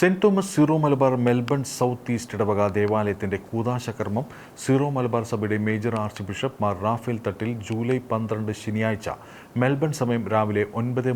Saint Thomas Syro Malabar Melbourne South East ഇടവക ദേവാലയത്തിന്റെ കൂതാശകർമ്മം സീറോ മലബാർ സഭയുടെ major archbishop Mar Raphael Thattil July പന്ത്രണ്ട് ശനിയാഴ്ച മെൽബൺ സമയം രാവിലെ ഒൻപത്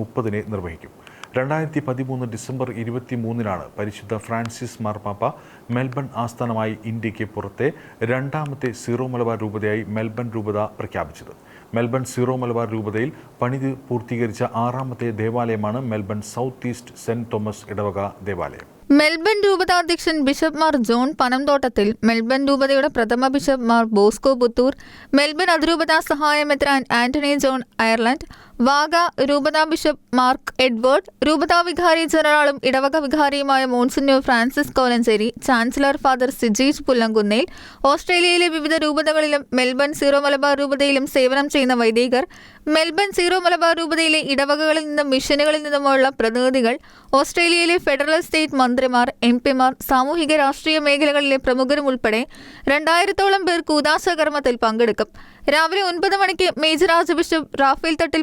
മുപ്പതിന് നിർവഹിക്കും. രണ്ടായിരത്തി പതിമൂന്ന് ഡിസംബർ ഇരുപത്തി മൂന്നിനാണ് പരിശുദ്ധ ഫ്രാൻസിസ് മാർപ്പാപ്പ മെൽബൺ ആസ്ഥാനമായി ഇന്ത്യയ്ക്ക് പുറത്തെ രണ്ടാമത്തെ സീറോ മലബാർ രൂപതയായി മെൽബൺ രൂപത പ്രഖ്യാപിച്ചത്. മെൽബൺ സീറോ മലബാർ രൂപതയിൽ പണിത് പൂർത്തീകരിച്ച ആറാമത്തെ ദേവാലയമാണ് Melbourne South East saint Thomas ഇടവക ദേവാലയം. മെൽബൺ രൂപതാധ്യക്ഷൻ bishop Mar John Panamthottathil Melbourne രൂപതയുടെ പ്രഥമ bishop Mar Bosco Puthur Melbourne അതിരൂപതാ സഹായ മെത്രാൻ ആന്റണി ജോൺ അയർലൻഡ് വാഗ രൂപതാ ബിഷപ്പ് മാർക്ക് എഡ്വേർഡ് രൂപതാ വികാരി ജനറാളും ഇടവക വികാരിയുമായ monsignor Francis Kolanchery chancellor father Sijeesh Pullankunnel ഓസ്ട്രേലിയയിലെ വിവിധ രൂപതകളിലും മെൽബൺ സീറോ മലബാർ രൂപതയിലും സേവനം ചെയ്യുന്ന വൈദികർ മെൽബൺ സീറോ മലബാർ രൂപതയിലെ ഇടവകകളിൽ നിന്നും മിഷനുകളിൽ നിന്നുമുള്ള പ്രതിനിധികൾ ഓസ്ട്രേലിയയിലെ ഫെഡറൽ സ്റ്റേറ്റ് മന്ത്രിമാർ എം പിമാർ സാമൂഹിക രാഷ്ട്രീയ മേഖലകളിലെ പ്രമുഖരും ഉൾപ്പെടെ രണ്ടായിരത്തോളം പേർ കൂതാശകർമ്മത്തിൽ പങ്കെടുക്കും. രാവിലെ ഒൻപത് മണിക്ക് major archbishop Rafale Thattil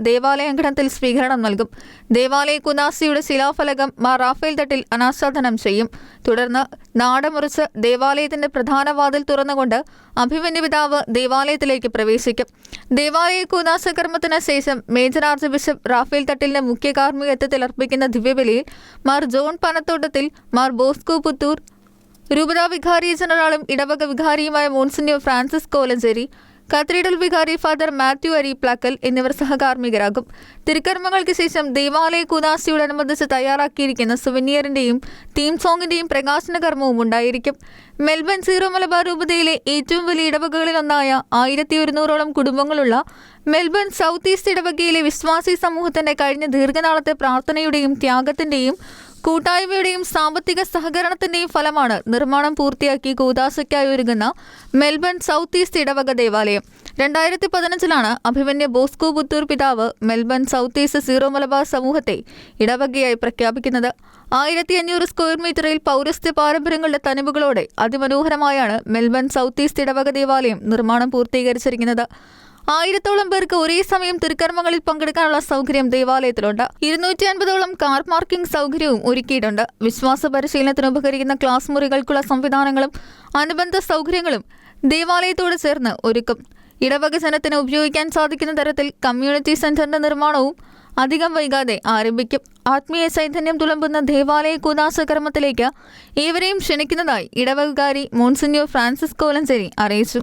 ദേവാലയ അങ്കണത്തിൽ സ്വീകരണം നൽകും. ദേവാലയ കുനാസിയുടെ ശിലാഫലകം മാ റാഫേൽ തട്ടിൽ അനാച്ഛാദനം ചെയ്യും. തുടർന്ന് നാടമുറിച്ച് ദേവാലയത്തിന്റെ പ്രധാന വാതിൽ തുറന്നുകൊണ്ട് അഭിമന്യു പിതാവ് ദേവാലയത്തിലേക്ക് പ്രവേശിക്കും. ദേവാലയ കൂനാശകർമ്മത്തിന് ശേഷം മേജർ ആർച്ച് ബിഷപ്പ് റാഫേൽ തട്ടിലിന്റെ മുഖ്യ കാർമ്മികത്വത്തിൽ അർപ്പിക്കുന്ന ദിവ്യബലിയിൽ മാർ ജോൺ പനത്തോട്ടത്തിൽ മാർ ബോസ്കോ പുത്തൂർ രൂപതാ വികാരി ജനറാളും ഇടവക വികാരിയുമായ മോൺസിന്യോ ഫ്രാൻസിസ് കോലഞ്ചേരി കത്തീഡ്രൽ വികാരി ഫാദർ മാത്യു അരിപ്ലാക്കൽ എന്നിവർ സഹകാർമ്മികരാകും. തിരുക്കർമ്മങ്ങൾക്ക് ശേഷം ദേവാലയ കുദാസിയോടനുബന്ധിച്ച് തയ്യാറാക്കിയിരിക്കുന്ന സുവനിയറിന്റെയും തീം സോങ്ങിന്റെയും പ്രകാശന കർമ്മവും ഉണ്ടായിരിക്കും. മെൽബൺ സീറോ മലബാർ രൂപതയിലെ ഏറ്റവും വലിയ ഇടവകകളിലൊന്നായ ആയിരത്തി ഒരുന്നൂറോളം കുടുംബങ്ങളുള്ള മെൽബൺ സൗത്ത് ഈസ്റ്റ് ഇടവകയിലെ വിശ്വാസി സമൂഹത്തിന്റെ കഴിഞ്ഞ ദീർഘനാളത്തെ പ്രാർത്ഥനയുടെയും ത്യാഗത്തിന്റെയും കൂട്ടായ്മയുടെയും സാമ്പത്തിക സഹകരണത്തിന്റെയും ഫലമാണ് നിർമ്മാണം പൂർത്തിയാക്കി കൂതാശയ്ക്കായി ഒരുങ്ങുന്ന മെൽബൺ സൗത്ത് ഈസ്റ്റ് ഇടവക ദേവാലയം. രണ്ടായിരത്തി പതിനഞ്ചിലാണ് അഭിമന്യ ബോസ്കോ പുത്തൂർ പിതാവ് Melbourne South East Syro Malabar സമൂഹത്തെ ഇടവകയായി പ്രഖ്യാപിക്കുന്നത്. ആയിരത്തി അഞ്ഞൂറ് സ്ക്വയർ മീറ്ററിൽ പൗരസ്ത്യ പാരമ്പര്യങ്ങളുടെ തനിവുകളോടെ അതിമനോഹരമായാണ് മെൽബൺ സൗത്ത് ഈസ്റ്റ് ഇടവക ദേവാലയം നിർമ്മാണം പൂർത്തീകരിച്ചിരിക്കുന്നത്. ആയിരത്തോളം പേർക്ക് ഒരേ സമയം തിരുക്കർമ്മങ്ങളിൽ പങ്കെടുക്കാനുള്ള സൗകര്യം ദേവാലയത്തിലുണ്ട്. ഇരുന്നൂറ്റി അൻപതോളം കാർ പാർക്കിംഗ് സൗകര്യവും ഒരുക്കിയിട്ടുണ്ട്. വിശ്വാസ പരിശീലനത്തിന് ഉപകരിക്കുന്ന ക്ലാസ് മുറികൾക്കുള്ള സംവിധാനങ്ങളും അനുബന്ധ സൗകര്യങ്ങളും ദേവാലയത്തോട് ചേർന്ന് ഒരുക്കും. ഇടവക ജനത്തിന് ഉപയോഗിക്കാൻ സാധിക്കുന്ന തരത്തിൽ കമ്മ്യൂണിറ്റി സെന്ററിന്റെ നിർമ്മാണവും അധികം വൈകാതെ ആരംഭിക്കും. ആത്മീയ ചൈതന്യം തുളമ്പുന്ന ദേവാലയ കൂതാശകർമ്മത്തിലേക്ക് ഏവരെയും ക്ഷണിക്കുന്നതായി ഇടവകകാരി മോൺസിന്യോ ഫ്രാൻസിസ് കോലഞ്ചേരി അറിയിച്ചു.